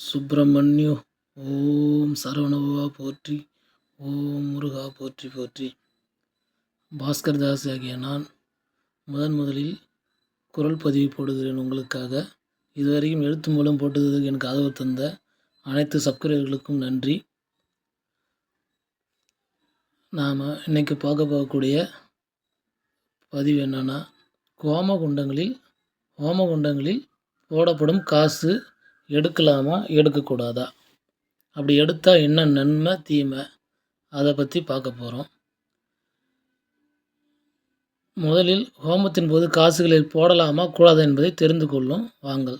சுப்பிரமணியோ ஓம் சரவணபவா போற்றி ஓம் முருகா போற்றி போற்றி. பாஸ்கர் தாஸ் ஆகிய நான் முதன் முதலில் குரல் பதிவு போடுகிறேன் உங்களுக்காக. இதுவரைக்கும் எழுத்து மூலம் போட்டதுக்கு எனக்கு ஆதரவு தந்த அனைத்து சப்ஸ்கிரைபர்களுக்கும் நன்றி. நாம் இன்றைக்கி பார்க்க போகக்கூடிய பதிவு என்னென்னா ஹோமகுண்டங்களில் ஹோமகுண்டங்களில் போடப்படும் காசு எடுக்கலாமா? எடுக்கக்கூடாதா? அப்படி எடுத்தால் என்ன நன்மை தீமை? அதை பற்றி பார்க்க போகிறோம் முதலில் ஹோமத்தின் போது காசுகளில் போடலாமா கூடாதா என்பதை தெரிந்து கொள்ளும். வாங்கல்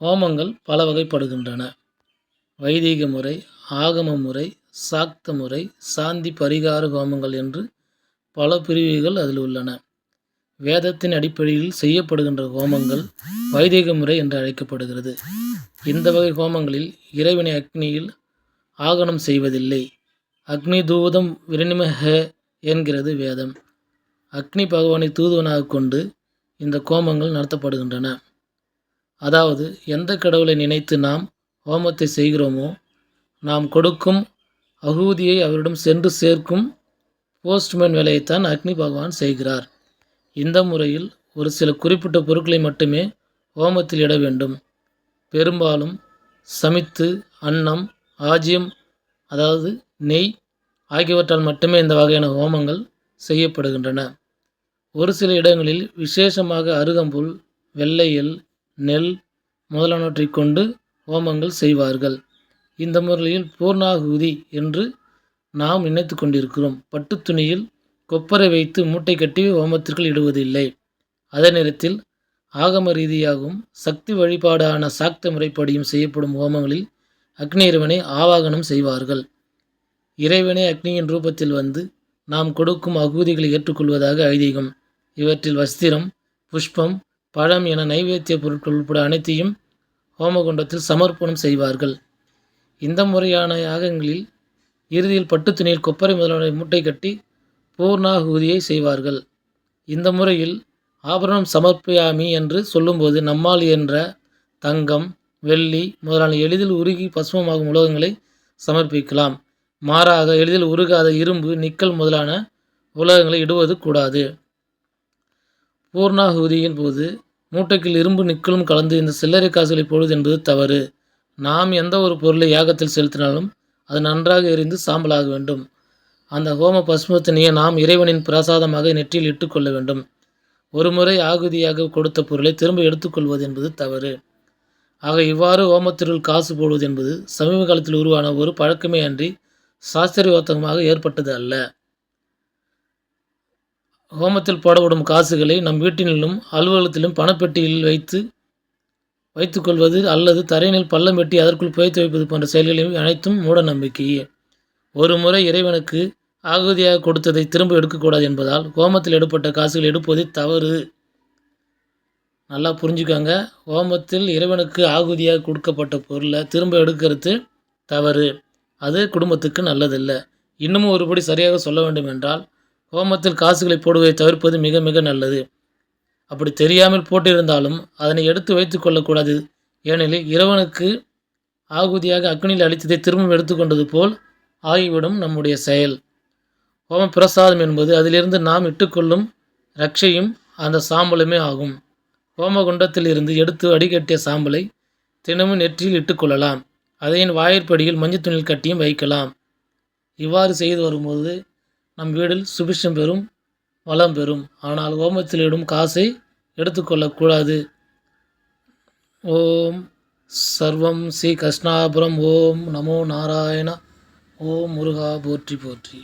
ஹோமங்கள் பல வகைப்படுகின்றன. வைதிக முறை ஆகம முறை சாக்த முறை சாந்தி பரிகார ஹோமங்கள் என்று பல பிரிவுகள் அதில் உள்ளன. வேதத்தின் அடிப்படையில் செய்யப்படுகின்ற ஹோமங்கள் வைதிக முறை என்று அழைக்கப்படுகிறது. இந்த வகை ஹோமங்களில் இறைவனை அக்னியில் ஆகனம் செய்வதில்லை. அக்னி தூதம் விரணிமஹ என்கிறது வேதம். அக்னி பகவானை தூதுவனாக கொண்டு இந்த கோமங்கள் நடத்தப்படுகின்றன. அதாவது எந்த கடவுளை நினைத்து நாம் ஹோமத்தை செய்கிறோமோ நாம் கொடுக்கும் அகூதியை அவரிடம் சென்று சேர்க்கும் போஸ்ட்மேன் வேலையைத்தான் அக்னி பகவான் செய்கிறார். இந்த முறையில் ஒரு சில குறிப்பிட்ட பொருட்களை மட்டுமே ஹோமத்தில் இட வேண்டும். பெரும்பாலும் சமித்து அன்னம் ஆஜியம் அதாவது நெய் ஆகியவற்றால் மட்டுமே இந்த வகையான ஹோமங்கள் செய்யப்படுகின்றன. ஒரு சில இடங்களில் விசேஷமாக அருகம்புல் வெள்ளையல் நெல் முதலானவற்றை கொண்டு ஹோமங்கள் செய்வார்கள். இந்த முறையில் பூர்ணாகுதி என்று நாம் நினைத்து கொண்டிருக்கிறோம். பட்டு துணியில் கொப்பரை வைத்து மூட்டை கட்டி ஹோமத்திற்குள் இடுவதில்லை. அதே நேரத்தில் ஆகம ரீதியாகவும் சக்தி வழிபாடான சாக்த முறைப்படியும் செய்யப்படும் ஹோமங்களில் அக்னி இறைவனை ஆவாகனம் செய்வார்கள். இறைவனே அக்னியின் ரூபத்தில் வந்து நாம் கொடுக்கும் அகூதிகளை ஏற்றுக்கொள்வதாக ஐதீகம். இவற்றில் வஸ்திரம் புஷ்பம் பழம் என நைவேத்திய பொருட்கள் உட்பட அனைத்தையும் ஹோமகுண்டத்தில் சமர்ப்பணம் செய்வார்கள். இந்த முறையான யாகங்களில் இறுதியில் பட்டு துணியில் கொப்பரை முதலான மூட்டை கட்டி பூர்ணாகுதியை செய்வார்கள். இந்த முறையில் ஆபரணம் சமர்ப்பியாமி என்று சொல்லும்போது நம்மால் என்ற தங்கம் வெள்ளி முதலான எளிதில் உருகி பசுமமாகும் உலோகங்களை சமர்ப்பிக்கலாம். மாறாக எளிதில் உருகாத இரும்பு நிக்கல் முதலான உலோகங்களை இடுவது கூடாது. பூர்ணாகுதியின் போது மூட்டைக்கில் இரும்பு நிக்கலும் கலந்து இந்த சில்லறை காசுகளை போடுவது என்பது தவறு. நாம் எந்த ஒரு பொருளை யாகத்தில் செலுத்தினாலும் அது நன்றாக எரிந்து சாம்பலாக வேண்டும். அந்த ஹோம பஸ்மத்தினையே நாம் இறைவனின் பிரசாதமாக நெற்றியில் இட்டுக்கொள்ள வேண்டும். ஒரு முறை ஆகுதியாக கொடுத்த பொருளை திரும்ப எடுத்துக்கொள்வது என்பது தவறு. ஆக இவ்வாறு ஹோமத்திற்குள் காசு போடுவது என்பது சமீப காலத்தில் உருவான ஒரு பழக்கமே அன்றி சாஸ்திரயோத்தகமாக ஏற்பட்டது அல்ல. ஹோமத்தில் போடப்படும் காசுகளை நம் வீட்டினிலும் அலுவலகத்திலும் பணப்பெட்டியில் வைத்து வைத்துக்கொள்வது அல்லது தரையினில் பள்ளம் வெட்டி அதற்குள் புதைத்து வைப்பது போன்ற செயல்களையும் அனைத்தும் மூட நம்பிக்கையே ஒரு முறை இறைவனுக்கு ஆகுதியாக கொடுத்ததை திரும்ப எடுக்கக்கூடாது என்பதால் ஹோமத்தில் எடுப்பட்ட காசுகள் எடுப்பது தவறு. நல்லா புரிஞ்சுக்கோங்க. ஹோமத்தில் இறைவனுக்கு ஆகுதியாக கொடுக்கப்பட்ட பொருளை திரும்ப எடுக்கிறது தவறு. அது குடும்பத்துக்கு நல்லதில்லை. இன்னமும் ஒருபடி சரியாக சொல்ல வேண்டும் என்றால் ஹோமத்தில் காசுகளை போடுவதை தவிர்ப்பது மிக மிக நல்லது. அப்படி தெரியாமல் போட்டிருந்தாலும் அதனை எடுத்து வைத்து கொள்ளக்கூடாது. ஏனெனில் இறைவனுக்கு ஆகுதியாக அக்னியில் அளித்ததை திரும்பவும் எடுத்துக்கொண்டது போல் ஆகிவிடும் நம்முடைய செயல். ஹோம பிரசாதம் என்பது அதிலிருந்து நாம் இட்டுக்கொள்ளும் ரக்ஷையும் அந்த சாம்பலுமே ஆகும். ஹோமகுண்டத்தில் இருந்து எடுத்து அடிக்கட்டிய சாம்பலை தினமும் நெற்றியில் இட்டுக்கொள்ளலாம். அதையின் வாயிற்படியில் மஞ்சள் துணியில் கட்டியும் வைக்கலாம். இவ்வாறு செய்து வரும்போது நம் வீடில் சுபிஷம் பெறும் வளம் பெறும். ஆனால் ஹோமத்தில் இடும் காசை எடுத்துக்கொள்ளக்கூடாது. ஓம் சர்வம் ஸ்ரீ கிருஷ்ணாபுரம். ஓம் நமோ நாராயண. ஓம் முருகா போற்றி போற்றி.